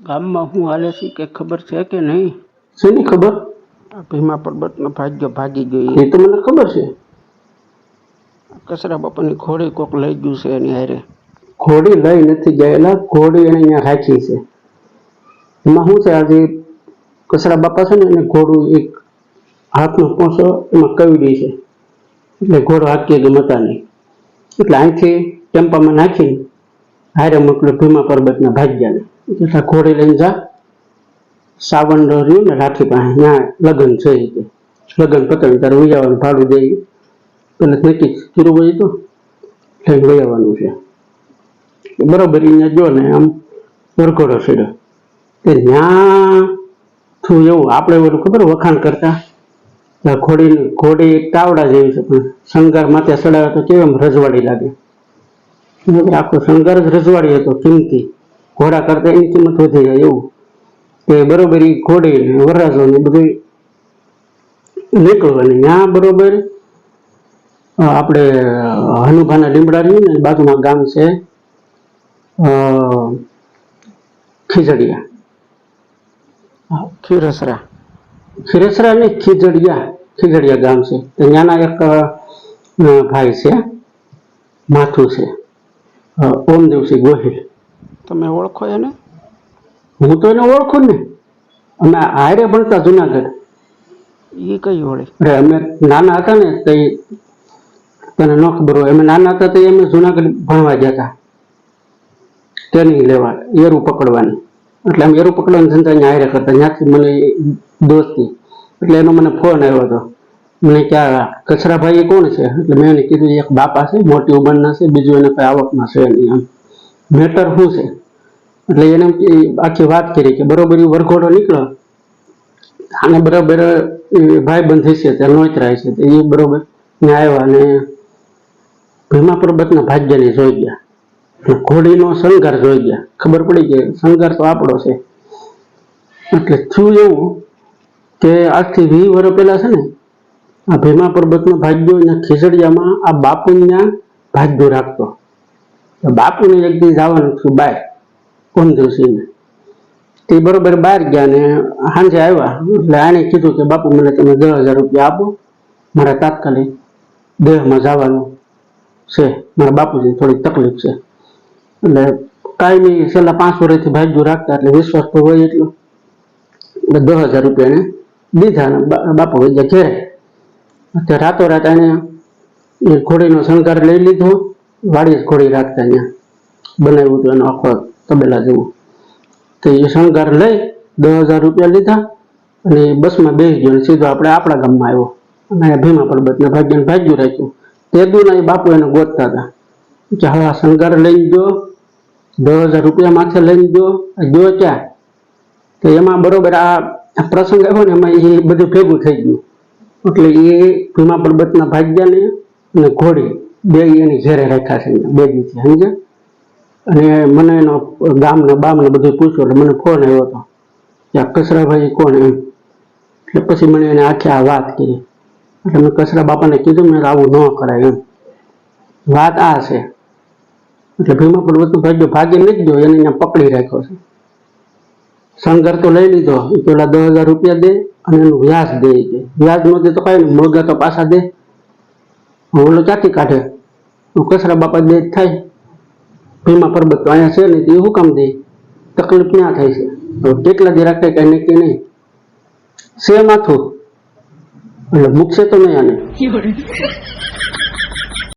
ગામમાં શું હાલે છે કે ખબર છે કે નહીં? શેની ખબર? ભીમા પર્વતનો ભાગ્યો ભાગી ગયો એ તો મને ખબર છે? કચરા બાપાની ઘોડી કોક લઈ ગયું છે એની હારે. ઘોડી લઈ નથી ગયેલા ઘોડી એને અહીંયા હાચી છે. એમાં શું છે આજે કચરા બાપા છે ને એને ઘોડું એક હાથનો પોસો એમાં કવડી છે. એટલે ઘોડો હાકીએ કે મતા નહીં એટલે અહીંથી ટેમ્પામાં નાખીને હારે મોકલ્યો ભીમા પર્વતના ભાગ્યાને. એટલે ઘોડી લઈને જા. સાવંડ રહ્યું ને રાખી પાસે. ત્યાં લગ્ન છે કે લગ્ન પતંગ તારે ઉજાવાનું ભાડું દઈ પેલા નક્કી કીધું હોય તો? લઈને વહી આવવાનું છે. બરોબર અહીંયા જો ને આમ વરઘોડો છેડ્યો તે ત્યાં થયું એવું. આપણે ઓલું ખબર વખાણ કરતા? ઘોડી ઘોડી તાવડા જેવી છે, પણ શણગાર માથે ચડાવે તો કેવી આમ રજવાડી લાગે? આખો શણગાર જ રજવાડી હતો, કિંમતી. ઘોડા કરતા એની કિંમત વધી જાય એવું. તે બરોબર એ ઘોડી વરરાજો ને બધું નીકળ્યું અને ત્યાં બરોબર આપણે હનુભાના લીમડા રહ્યું ને બાજુમાં ગામ છે ખીજડીયા. ખીરસરા. ખીરસરા ને ખીજડીયા ખીજડીયા ગામ છે. તો ત્યાંના એક ભાઈ છે માથું છે ઓમદેવસિંહ ગોહિલ. તમે ઓળખો એને? હું તો એને ઓળખું ને અમે હારે ભણતા જુનાગઢ. એ કઈ ઓળે અરે અમે નાના હતા ને તો તને ન ખબર હોય. અમે નાના હતા તો અમે જુનાગઢ ભણવા ગયા હતા. ટ્રેનિંગ લેવા એરું પકડવાની. એટલે અમે એરું પકડવાની જનતા અહીંયા હારે કરતા. ત્યાંથી મને દોસ્તી. એટલે એનો મને ફોન આવ્યો હતો. મને કે કચરાભાઈ એ કોણ છે? એટલે મેં એને કીધું એક બાપા છે મોટી ઉંમરના છે બીજું એને કઈ આવકમાં છે નહીં. આમ મેટર શું છે? એટલે એને આખી વાત કરી કે બરોબર એ વરઘોડો નીકળ્યો અને બરાબર એ ભાઈબંધ છે તે નોતરાય છે એ બરોબર ત્યાં આવ્યા અને ભીમા પર્વતના ભાગ્યને જોઈ ગયા. ઘોડીનો શણગાર જોઈ ગયા. ખબર પડી કે શણગાર તો આપણો છે. એટલે થયું એવું કે આજથી વીસ વર્ષ પહેલા છે ને આ ભીમા પર્વતનો ભાગ્યો અને ખીજડીયામાં આ બાપુના ભાગ્યો રાખતો. બાપુને એક દી જવાનું બાય કોણ દિવસીને તે બરોબર બહાર ગયા ને સાંજે આવ્યા. એટલે આણે કીધું કે, બાપુ, મને તમે દસ હજાર રૂપિયા આપો. મારા તાત્કાલિક દેહમાં જવાનું છે. મારા બાપુજી થોડીક તકલીફ છે. એટલે કાંઈ નહીં, છેલ્લા પાંચ વર્ષથી ભાગ્યું રાખતા એટલે વિશ્વાસ તો હોય એટલો. એટલે દસ હજાર રૂપિયા એને દીધા બા- બાપુ વૈદ્ય ઘેરે. રાતોરાત એને એ ઘોડીનો શણગાર લઈ લીધો. વાડી ઘોડી રાખતા અહીંયા. બનાવ્યું હતું એનો આખો તબેલા જેવું. તો એ શણગાર લઈ દસ હજાર રૂપિયા લીધા અને બસમાં બેસી ગયો સીધો આપણે આપણા ગામમાં આવ્યો. અને ભીમા પર્વતને ભાગ્યને ભાગ્યું રાખ્યું. તે દુના એ બાપુ એને ગોતતા હતા. કે હવે આ શણગાર લઈ ગયો દસ હજાર રૂપિયા માથે લઈને ગયો ગયો ક્યાં? તો એમાં બરોબર આ પ્રસંગ આવ્યો ને એમાં એ બધું ભેગું થઈ ગયું. એટલે એ ભીમા પર્વતના ભાગ્યાને અને ઘોડી બે એની ઘેરે રાખ્યા છે બે દીથી સમજે અને મને એનો ગામને, બામને બધું પૂછ્યું, એટલે મને ફોન આવ્યો હતો. કે આ કચરાભાઈ કોણ એમ? એટલે પછી મને એને આખી આ વાત કરી. એટલે મેં કચરા બાપાને કીધું, મેં આવું ન કરાય એમ. વાત આ છે. એટલે ભીમા પર્વતનું ભાગ્ય, ભાગી નથી ગયો, એને અહીંયા પકડી રાખ્યો છે. શણગાર તો લઈ લીધો પેલા દસ હજાર રૂપિયા દે અને એનું વ્યાજ દે. વ્યાજ ન દે તો કઈ નહીં તો પાછા દે. ઓલો ક્યાંથી કાઢે. કચરા બાપા દે થાય. ભીમા પર્વત તો અહીંયા છે ને તે શું કામ દે? તકલીફ ક્યાં થાય છે? હવે કેટલા દી રાખે કઈ નક્કી નહીં. છે માથું એટલે મૂકશે તો નહીં આને.